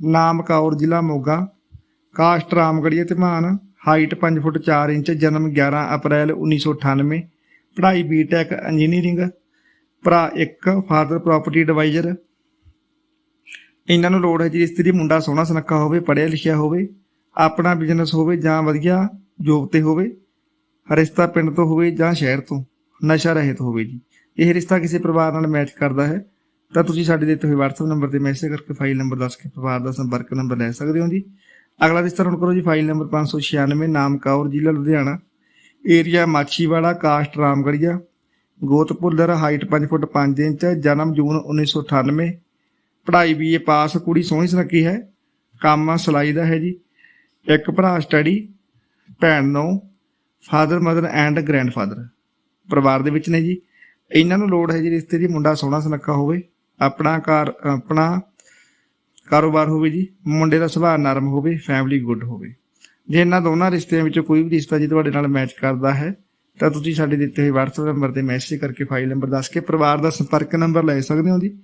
ਨਾਮ ਜ਼ਿਲ੍ਹਾ Moga, caste Ramgarhia Dhiman height 5 foot 4 inch, ਜਨਮ 11 ਅਪ੍ਰੈਲ 1998 ਪੜ੍ਹਾਈ ਬੀਟੈਕ ਇੰਜੀਨੀਅਰਿੰਗ ਭਰਾ 1 ਫਾਦਰ ਪ੍ਰਾਪਰਟੀ ਐਡਵਾਈਜ਼ਰ ਇਹਨਾਂ ਨੂੰ ਲੋੜ ਹੈ ਜੀ ਇਸਤਰੀ ਮੁੰਡਾ ਸੋਹਣਾ ਸੁਨੱਖਾ ਹੋਵੇ, ਪੜ੍ਹਿਆ ਲਿਖਿਆ ਹੋਵੇ, ਆਪਣਾ ਬਿਜ਼ਨਸ ਹੋਵੇ ਜਾਂ ਵਧੀਆ ਜੋਬ ਤੇ ਹੋਵੇ, ਰਿਸ਼ਤਾ ਪਿੰਡ ਤੋਂ ਹੋਵੇ ਜਾਂ ਸ਼ਹਿਰ ਤੋਂ, ਨਸ਼ਾ ਰਹਿਤ ਹੋਵੇ ਜੀ। ਇਹ ਰਿਸ਼ਤਾ ਕਿਸੇ ਪਰਿਵਾਰ ਨਾਲ ਮੈਚ ਕਰਦਾ ਹੈ। ਤਾਂ ਤੁਸੀਂ ਸਾਡੇ ਦਿੱਤੇ ਹੋਏ WhatsApp ਨੰਬਰ ਤੇ ਮੈਸੇਜ ਕਰਕੇ ਫਾਈਲ ਨੰਬਰ ਦੱਸ ਕੇ ਪਰਿਵਾਰ ਦਾ ਸੰਪਰਕ ਨੰਬਰ ਲੈ ਸਕਦੇ ਹੋ ਜੀ। ਅਗਲਾ ਰਿਸ਼ਤਾ ਨੋਟ ਕਰੋ ਜੀ ਫਾਈਲ ਨੰਬਰ 596 ਨਾਮ ਕੌਰ ਜ਼ਿਲ੍ਹਾ Ludhiana. Area Machhiwara, caste, Ramgarhia. ਗੋਤ ਭੁੱਲਰ ਹਾਈਟ 5 ਫੁੱਟ 5 ਇੰਚ ਜਨਮ ਜੂਨ 1998 ਪੜ੍ਹਾਈ ਬੀਏ ਪਾਸ, ਕੁੜੀ ਸੋਹਣੀ ਸੁਨੱਖੀ ਹੈ, ਕੰਮ ਸਿਲਾਈ ਦਾ ਹੈ ਜੀ। ਇੱਕ ਭਰਾ ਸਟੱਡੀ ਭੈਣ ਨੂੰ ਫਾਦਰ ਮਦਰ ਐਂਡ ਗ੍ਰੈਂਡਫਾਦਰ ਪਰਿਵਾਰ ਦੇ ਵਿੱਚ ਨੇ ਜੀ। ਇਹਨਾਂ ਨੂੰ ਲੋੜ ਹੈ ਜੀ, ਰਿਸ਼ਤੇ ਦੀ ਮੁੰਡਾ ਸੋਹਣਾ ਸੁਨੱਖਾ ਹੋਵੇ। ਆਪਣਾ ਕਾਰ ਆਪਣਾ ਕਾਰੋਬਾਰ ਹੋਵੇ ਜੀ, ਮੁੰਡੇ ਦਾ ਸੁਭਾਅ ਨਰਮ ਹੋਵੇ ਫੈਮਿਲੀ ਗੁੱਡ ਹੋਵੇ। ਜੇ ਇਹਨਾਂ ਦੋਨਾਂ ਰਿਸ਼ਤਿਆਂ ਵਿੱਚੋਂ ਕੋਈ ਵੀ ਰਿਸ਼ਤਾ ਜੀ ਤੁਹਾਡੇ ਨਾਲ ਮੈਚ ਕਰਦਾ ਹੈ, ਤਾਂ ਤੁਸੀਂ ਸਾਡੇ ਦਿੱਤੇ ਹੋਏ WhatsApp ਨੰਬਰ ਤੇ ਮੈਸੇਜ ਕਰਕੇ ਫਾਈਲ ਨੰਬਰ ਦੱਸ ਕੇ ਪਰਿਵਾਰ ਦਾ ਸੰਪਰਕ ਨੰਬਰ ਲੈ ਸਕਦੇ ਹੋ ਜੀ।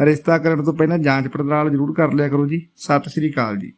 ਰਿਸ਼ਤਾ ਕਰਨ ਤੋਂ ਪਹਿਲਾਂ ਜਾਂਚ ਪੜਤਾਲ ਜ਼ਰੂਰ ਕਰ ਲਿਆ ਕਰੋ ਜੀ। ਸਤਿ ਸ੍ਰੀ ਅਕਾਲ ਜੀ।